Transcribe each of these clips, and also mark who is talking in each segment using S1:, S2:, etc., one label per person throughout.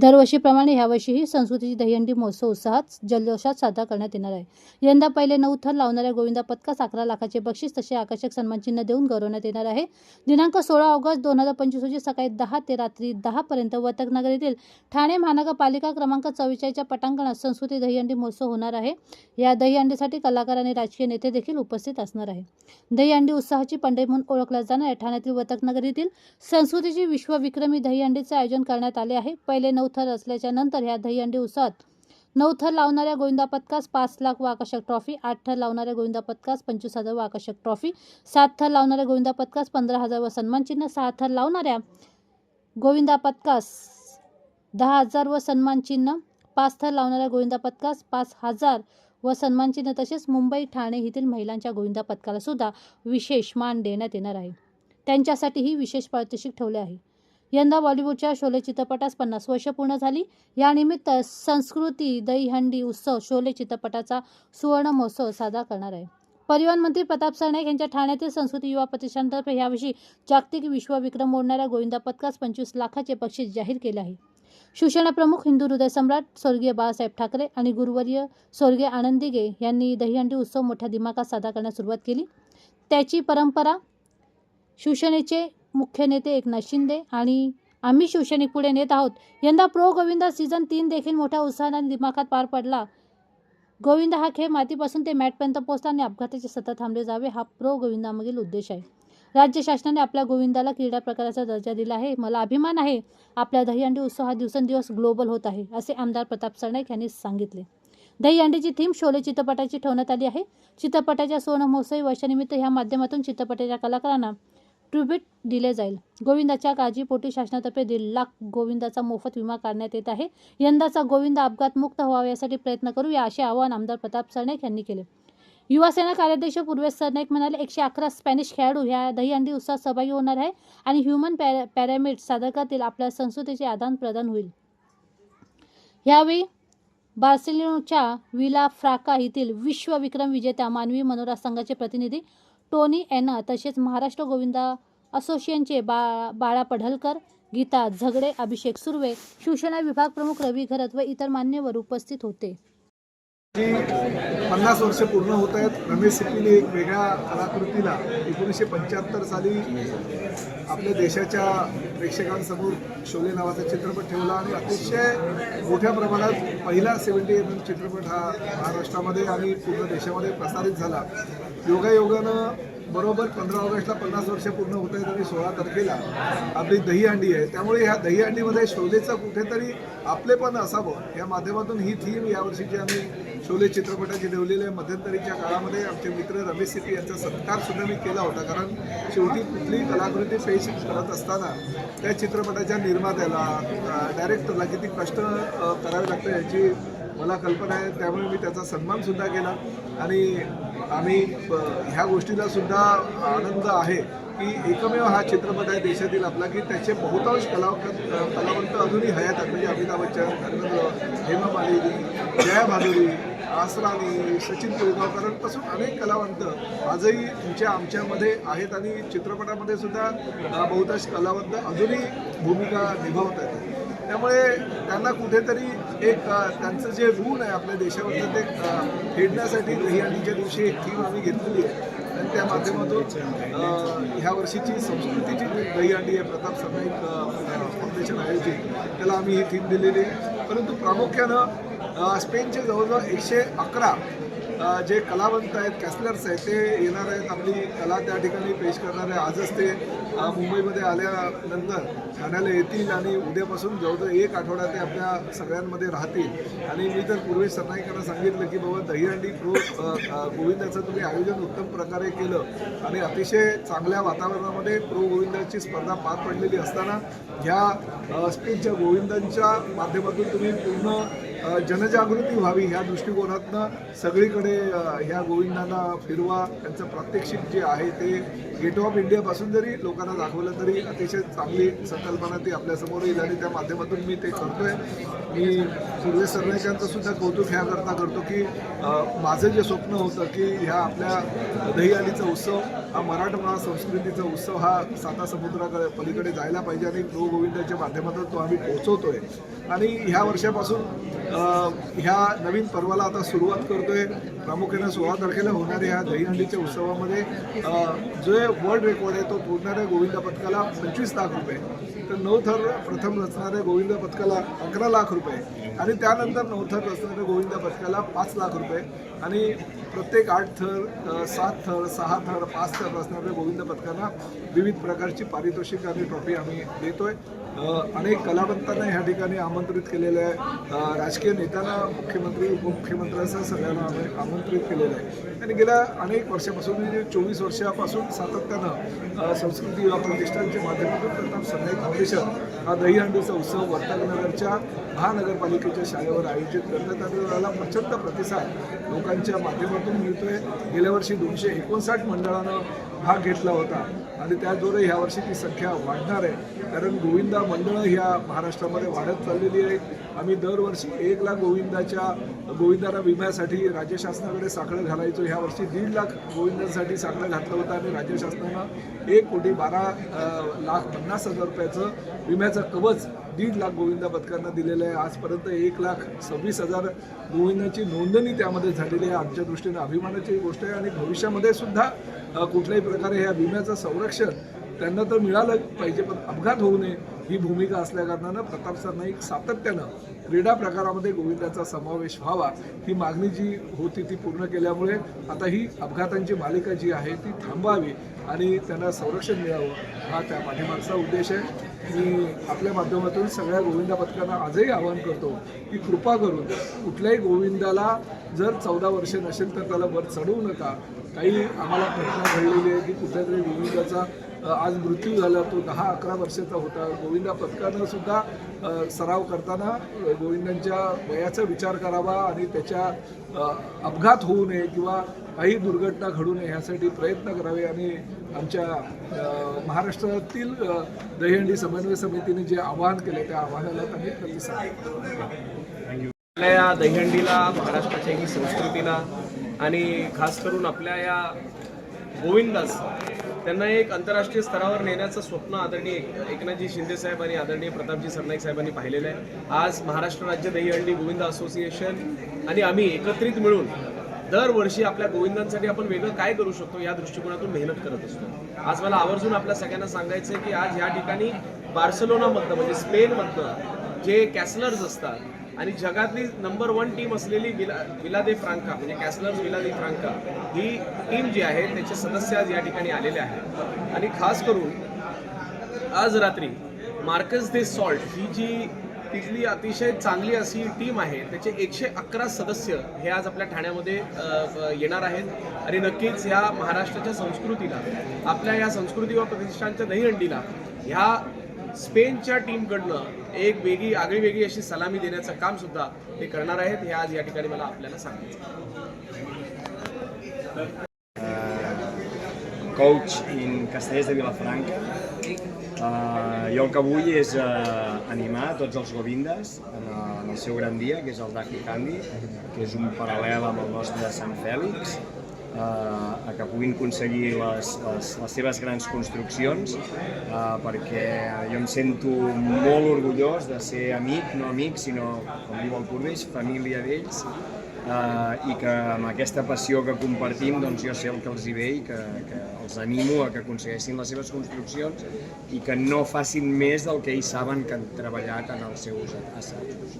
S1: दरवर्षीप्रमाणे यावर्षीही संस्कृतीची दहीहंडी महोत्सव उत्साहात जल्लोषात साजरा करण्यात येणार आहे. यंदा पहिले नऊ थर लावणाऱ्या गोविंदा पथकास अकरा लाखाचे बक्षीस तसे आकर्षक सन्मानचिन्ह देऊन गौरवण्यात येणार आहे. दिनांक सोळा ऑगस्ट दोन हजार पंचवीस रोजी सकाळी दहा ते रात्री दहापर्यंत वर्तकनगर येथील ठाणे महानगरपालिका क्रमांक चव्वेचाळीसच्या पटांगणात संस्कृती दहीहंडी महोत्सव होणार आहे. या दहीहंडीसाठी कलाकार आणि राजकीय नेते देखील उपस्थित असणार आहे. दहीहंडी उत्साहाची पंढरी म्हणून ओळखल्या जाणाऱ्या ठाण्यातील वर्तकनगर येथील संस्कृतीची विश्वविक्रमी दहीहंडीचे आयोजन करण्यात आले आहे. पहिले नऊ थर असल्याच्या नंतर ह्या दहीहंडी उत्सवात नऊ थर लावणाऱ्या गोविंदा पथकास पाच लाख वाकर्षक आकर्षक ट्रॉफी आठ थर लावणाऱ्या गोविंदा पथकास पंचवीस हजार वाकर्षक ट्रॉफी सात थर लावणाऱ्या गोविंदा पथकास पंधरा हजार व सन्मानचिन्ह सहा थर लावणाऱ्या गोविंदा पथकास दहा हजार व सन्मानचिन्ह पाच थर लावणाऱ्या गोविंदा पथकास पाच हजार व सन्मानचिन्ह तसेच मुंबई ठाणे येथील महिलांच्या गोविंदा पथकाला सुद्धा विशेष मान देण्यात येणार आहे. त्यांच्यासाठीही विशेष पारितोषिक ठेवले आहे. यंदा बॉलिवूडच्या शोले चित्रपटास पन्नास वर्ष पूर्ण झाली. यानिमित्त संस्कृती दहीहंडी उत्सव शोले चित्रपटाचा सुवर्ण महोत्सव साजरा करणार आहे. परिवहन मंत्री प्रताप सरनाईक यांच्या ठाण्यातील संस्कृती युवा प्रतिष्ठानतर्फे यावर्षी जागतिक विश्वविक्रम मोडणाऱ्या गोविंदा पथकास पंचवीस लाखाचे बक्षीस जाहीर केले आहे. शिवसेना प्रमुख हिंदू हृदय सम्राट स्वर्गीय बाळासाहेब ठाकरे आणि गुरुवर्य स्वर्गीय आनंदिगे यांनी दहीहंडी उत्सव मोठ्या दिमाखात साजरा करण्यास सुरुवात केली. त्याची परंपरा शिवसेनेचे मुख्य नेते एकनाथ शिंदे आणि आम्ही शिवसैनिक पुढे नेत आहोत. यंदा प्रो गोविंदा सीझन तीन देखील मोठ्या उत्साहाने आणि दिमाखात पार पडला. गोविंदा हा खेळ मातीपासून ते मॅटपर्यंत पोहोचला आणि अपघाताचे सतत थांबले जावे हा प्रो गोविंदामधील उद्देश आहे. राज्य शासनाने आपल्या गोविंदाला क्रीडा प्रकाराचा दर्जा दिला आहे. मला अभिमान आहे. आपल्या दहीहंडी उत्सव हा दिवसेंदिवस ग्लोबल होत आहे असे आमदार प्रताप सरनाईक यांनी सांगितले. दहीहंडीची थीम शोले चित्रपटाची ठेवण्यात आली आहे. चित्रपटाच्या सुवर्ण महोत्सवी वर्षानिमित्त ह्या माध्यमातून चित्रपटाच्या कलाकारांना ट्रिब्यूट दिले जाईल. गोविंदाच्या काळजीपोटी शासनातर्फे दीड लाख गोविंदाचा मोफत विमा काढण्यात येत आहे. यंदाचा गोविंद अपघात मुक्त व्हावा यासाठी प्रयत्न करूया असे आवाहन आमदार प्रताप सरनाईक यांनी केले. युवासेना कार्याध्यक्ष पूर्वेश सरनाईक म्हणाले एकशे अकरा स्पॅनिश खेळाडू ह्या दहीहंडी उत्सवात सहभागी होणार आहे आणि ह्युमन पॅरा पॅरामिड सादरकातील आपल्या संस्कृतीचे आदान प्रदान होईल. यावेळी बार्सिलोनाच्या विला फ्राका येथील विश्वविक्रम विजेत्या मानवी मनोरा संघाचे प्रतिनिधी टोनी एना तसेच महाराष्ट्र गोविंदा असोसिएशनचे बा बाळा पढलकर गीता झगडे अभिषेक सुर्वे शिवसेना विभाग प्रमुख रवी घरत व इतर मान्यवर उपस्थित होते.
S2: जी पन्नास वर्ष पूर्ण होत आहेत. रमेश सिप्पीने एक वेगळ्या कलाकृतीला एकोणीसशे पंच्याहत्तर साली आपल्या देशाच्या प्रेक्षकांसमोर शोले नावाचा चित्रपट ठेवला आणि अतिशय मोठ्या प्रमाणात पहिला सेवन्टी एम एम चित्रपट हा महाराष्ट्रामध्ये आणि पूर्ण देशामध्ये प्रसारित झाला. योगायोगानं बरोबर पंधरा ऑगस्टला पन्नास वर्ष पूर्ण होत आहेत आणि सोळा तारखेला आपली दहीहंडी आहे. त्यामुळे ह्या दहीहंडीमध्ये शोलेचं कुठेतरी आपलेपण असावं. या माध्यमातून ही थीम यावर्षीची आम्ही शोले चित्रपटाची ठेवलेली आहे मध्यंतरीच्या काळामध्ये आमचे मित्र रमेश सिटी यांचा सत्कार सुद्धा मी केला होता. कारण शेवटी कुठली कलाकृती पेश करत असताना त्या चित्रपटाच्या निर्मात्याला डायरेक्टरला किती कष्ट करावे लागतं याची मला कल्पना आहे. त्यामुळे मी त्याचा सन्मानसुद्धा केला. आणि आम्ही ह्या गोष्टीला सुद्धा आनंद आहे की एकमेव हा चित्रपट आहे देशातील आपला की त्याचे बहुतांश कलावंत कलावंत अजूनही हयात आहेत. म्हणजे अमिताभ बच्चन धर्मेंद्र हेमा मालिनी जया भादुरी आसरानी सचिन पिळगावकरांपासून अनेक कलावंत आजही तुमच्या आमच्यामध्ये आहेत. आणि चित्रपटामध्ये सुद्धा बहुतांश कलावंत अजूनही भूमिका निभावत आहेत. त्यामुळे त्यांना कुठेतरी एक त्यांचं जे ऋण आहे आपल्या देशावरचं ते खेळण्यासाठी फेडण्यासाठी दहीहंडीच्या दिवशी एक थीम आम्ही घेतलेली आहे. आणि त्या माध्यमातून ह्या वर्षीची संस्कृतीची जी दहीहंडी आहे प्रताप सरनाईक फाउंडेशन आयोजित त्याला आम्ही ही थीम दिलेली आहे. परंतु प्रामुख्यानं स्पेनचे जवळजवळ एकशे अकरा जे कलावंत आहेत कॅसलर्स आहेत ते येणार आहेत. आपली कला त्या ठिकाणी पेश करणार आहे आजच ते मुंबईमध्ये आल्यानंतर ठाण्याला येतील आणि उद्यापासून जवळजवळ एक आठवडा ते आपल्या सगळ्यांमध्ये राहतील. आणि मी तर पूर्वी सरनाईकांना सांगितलं की बाबा दहीहंडी प्रो गोविंदाचं तुम्ही आयोजन उत्तम प्रकारे केलं. आणि अतिशय चांगल्या वातावरणामध्ये प्रो गोविंदाची स्पर्धा पार पडलेली असताना ह्या अ, गोविंदांच्या माध्यमातून तुम्ही पूर्ण जनजागृती व्हावी ह्या दृष्टिकोनातनं सगळीकडे ह्या गोविंदांना फिरवा. त्यांचं प्रात्यक्षिक जे आहे ते गेट ऑफ इंडियापासून जरी लोकांना दाखवलं तरी अतिशय चांगली संकल्पना ती आपल्यासमोर येईल आणि त्या माध्यमातून मी ते करतोय. मी सुरेश सरनाईकांचं सुद्धा कौतुक ह्याकरता करतो की माझं जे स्वप्न होतं की ह्या आपल्या दहीहंडीचा उत्सव हा मराठवाडा संस्कृतीचा उत्सव हा साता समुद्राकडे पलीकडे जायला पाहिजे आणि गो गोविंदाच्या माध्यमातून तो आम्ही पोहोचवतोय. आणि ह्या वर्षापासून ह्या नवीन पर्वाला आता सुरुवात करतोय. प्रामुख्याने सोळा तारखेला होणाऱ्या ह्या दहीहंडीच्या उत्सवामध्ये. जो वर्ल्ड रेकॉर्ड आहे तो तोडणाऱ्या गोविंद पथकाला पंचवीस लाख रुपये. तर नऊ थर प्रथम रचणाऱ्या गोविंद पथकाला अकरा लाख रुपये. आणि त्यानंतर नऊ थर रचणाऱ्या गोविंद पथकाला पाच लाख रुपये. आणि प्रत्येक आठ थर सात थर सहा थर पाच थर रचणाऱ्या गोविंद पथकांना विविध प्रकारची पारितोषिक आणि ट्रॉफी आम्ही देतोय. आहे अनेक कलावंतांना ह्या ठिकाणी आमंत्रित केलेलं आहे. राजकीय नेत्यांना मुख्यमंत्री उपमुख्यमंत्र्यांसह सगळ्यांना आम्ही आमंत्रित केलेलं आहे. आणि गेल्या अनेक वर्षापासून म्हणजे चोवीस वर्षापासून सातत्यानं संस्कृती युवा प्रतिष्ठानच्या माध्यमातून प्रताप सनाई फाउंडेशन हा दहीहंडीचा उत्सव वर्तकनगरच्या महानगरपालिकेच्या शाळेवर आयोजित करतात आणि त्याला प्रचंड प्रतिसाद लोकांच्या माध्यमातून मिळतोय. गेल्या वर्षी दोनशे एकोणसाठ मंडळानं भाग घेतला होता. आणि त्याद्वारे ह्या वर्षी ती संख्या वाढणार आहे. कारण गोविंदा मंडळं ह्या महाराष्ट्रामध्ये वाढत चाललेली आहे. आम्ही दरवर्षी एक लाख गोविंदाच्या गोविंदाला विम्यासाठी राज्य शासनाकडे साखळं घालायचो. ह्या वर्षी दीड लाख गोविंदांसाठी साखळं घातलं होतं आणि राज्य शासनानं एक कोटी बारा लाख पन्नास हजार रुपयाचं विम्याचं कवच दीड लाख गोविंदा पथकांना दिलेलं आहे. आजपर्यंत एक लाख सव्वीस हजार गोविंदाची नोंदणी त्यामध्ये झालेली आहे. आमच्या दृष्टीने अभिमानाची गोष्ट आहे आणि भविष्यामध्ये सुद्धा कुठल्याही प्रकारे ह्या विम्याचं संरक्षण त्यांना तर मिळालं पाहिजे पण अपघात होऊ नये ही भूमिका असल्याकारणानं प्रताप सरनाईक सातत्यानं क्रीडा प्रकारामध्ये गोविंदाचा समावेश व्हावा ही मागणी जी होती ती पूर्ण केल्यामुळे आता ही अपघातांची मालिका जी आहे ती थांबवावी आणि त्यांना संरक्षण मिळावं हा त्या पाठीमागचा उद्देश आहे. मी आपल्या माध्यमातून सगळ्या गोविंदा पथकांना आजही आवाहन करतो की कृपा करून कुठल्याही गोविंदाला जर चौदा वर्ष नसेल तर त्याला वर चढवू नका. काही आम्हाला घटना घडलेली आहे की कुठल्या तरी गोविंदाचा आज मृत्यू झाला तो दहा अकरा वर्षाचा होता. गोविंदा पथकानं सुद्धा सराव करताना गोविंदांच्या वयाचा विचार करावा आणि त्याच्या अपघात होऊ नये किंवा काही दुर्घटना घडू नये ह्यासाठी प्रयत्न करावे आणि आमच्या महाराष्ट्रातील दहीहंडी समन्वय समितीने जे आवाहन केले त्या आव्हानाला त्यांनी प्रतिसाद
S3: आपल्या या दहीहंडीला महाराष्ट्राच्या ही संस्कृतीला आणि खास करून आपल्या या गोविंदास त्यांना एक आंतरराष्ट्रीय स्तरावर नेण्याचं स्वप्न आदरणीय एक- एकनाथजी शिंदे साहेब आणि आदरणीय प्रतापजी सरनाईक साहेबांनी पाहिलेलं आहे. आज महाराष्ट्र राज्य दहीहंडी गोविंद असोसिएशन आणि आम्ही एकत्रित मिळून दरवर्षी आपल्या गोविंदांसाठी आपण वेगळं काय करू शकतो या दृष्टिकोनातून मेहनत करत असतो. आज मला आवर्जून आपल्या सगळ्यांना सांगायचं आहे की आज या ठिकाणी बार्सलोनामधनं म्हणजे स्पेनमधनं जे कॅसलर्स असतात आणि जगातली नंबर वन टीम असलेली विला विला दे फ्रांका म्हणजे कॅसलर्स विला दे फ्रांका ही टीम जी आहे त्याचे सदस्य आज या ठिकाणी आलेले आहेत. आणि खास करून आज रात्री मार्कस दे सॉल्ट ही जी तिथली अतिशय चांगली अशी टीम आहे. त्याचे एकशे अकरा सदस्य हे आज आपल्या ठाण्यामध्ये येणार आहेत. आणि नक्कीच ह्या महाराष्ट्राच्या संस्कृतीला आपल्या या संस्कृती व प्रतिष्ठानच्या दहीहंडीला ह्या स्पेनच्या टीमकडनं एक वेगळी आगळी वेगळी अशी सलामी देण्याचं काम सुद्धा ते करणार आहेत. हे आज या ठिकाणी मला आपल्याला सांगायचं
S4: coach in Castellers de Vilafranca. Uh, jo el que vull és uh, animar tots els govindes en, uh, en el seu gran dia, que és el Daki Candy, que és un paral·lel amb el nostre Sant Fèlix, uh, a que puguin aconseguir les, les, les seves grans construccions, uh, perquè jo em sento molt orgullós de ser amic, no amic, sinó, com diu el Corbeix, família d'ells, eh, i que amb aquesta passió que compartim doncs jo sé el que els hi ve i que, que els animo a que aconsegueixin les seves construccions i que no facin més del que ells saben que han treballat en els seus assajos.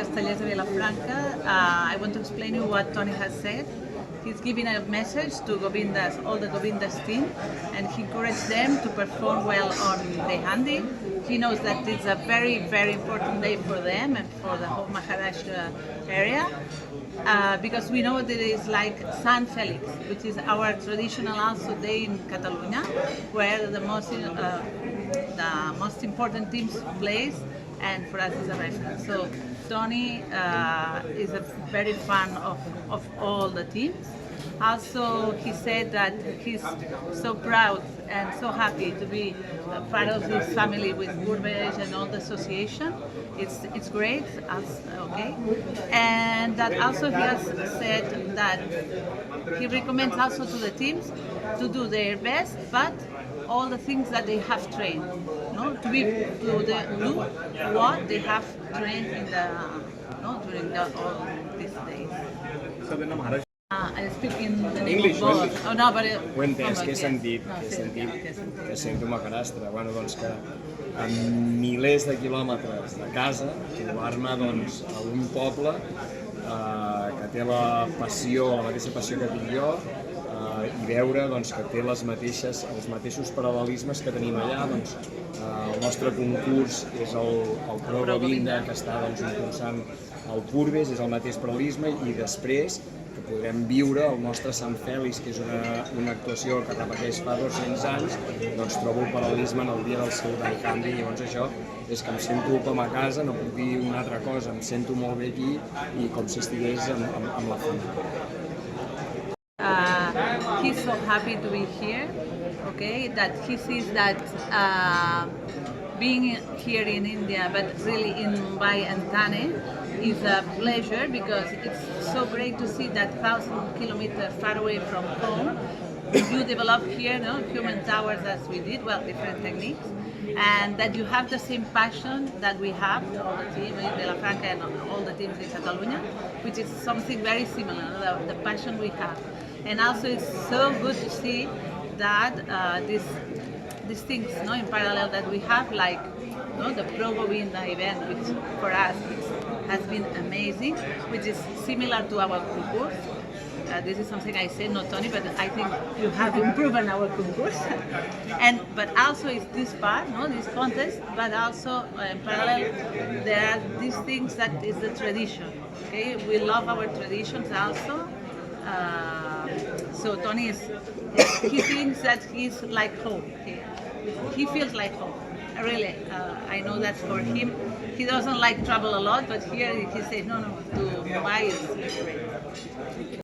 S5: Castellers de Vilafranca. Uh, I want to explain you what Tony has said. He's giving a message to Govindas, all the Govindas team, and he encouraged them to perform well on the handi. He knows that it's a very, very important day for them and for the whole Maharashtra area. Uh, because we know that it is like San Felix, which is our traditional also day in Catalonia, where the most uh, the most important teams plays, and for us is a reference. So Tony uh, is a very fan of, of all the teams, Also, he said that he's so proud and so happy to be part of this family with Burbage and all the association. It's it's great, as- okay. And that also he has said that he recommends also to the teams to do their best, but all the things that they have trained, no, to be to the, do what they have trained in the no during the, all these days. Uh, I speak in the name
S3: English,
S5: of.
S3: English.
S5: Oh no, but
S4: Ho entès,
S5: from
S4: que he sentit,
S5: No,
S4: que he sentit,
S5: sí, sí.
S4: que sento una carastra. Bueno, doncs que a milers de quilòmetres de casa, trobar-me doncs, a un poble eh, que té la passió, la mateixa passió que tinc jo, eh, i veure doncs, que té les mateixes, els mateixos paral·lelismes que tenim allà. Doncs, eh, el nostre concurs és el, el Pro
S5: Pro
S4: Govinda,
S5: Govinda.
S4: que està doncs, impulsant el Purbes, és el mateix paral·lelisme, i després que podrem viure el nostre Sant Fèlix, que és una, una actuació que repeteix fa 200 anys, doncs trobo el paral·lelisme en el dia del seu canvi, llavors això és que em sento com a casa, no puc dir una altra cosa, em sento molt bé aquí i com si estigués amb, amb, amb la família.
S5: Happy to be here okay? That he sees that uh, being here in india but really in mumbai and thane is a pleasure because it's so great to see that thousand kilometers far away from home. You develop here no human towers as we did well different techniques. And that you have the same passion that we have, all the team in Vilafranca and all the teams in Catalonia, which is something very similar, the, the passion we have. And also it's so good to see that uh, this, these things no, in parallel that we have, like no, the Pro Govinda event, which for us has been amazing, which is similar to our concurs. Uh, this is something I say, not Tony, but I think you have improved on our concurs. and but also it's this part, no, this contest, but also uh, in parallel there are these things that is the tradition. Okay, we love our traditions also. Uh, so Tony is, he thinks that he's like home here. He feels like home. Really, uh, I know that's for him. He doesn't like travel a lot, but here he says, no, no, to Mumbai is great.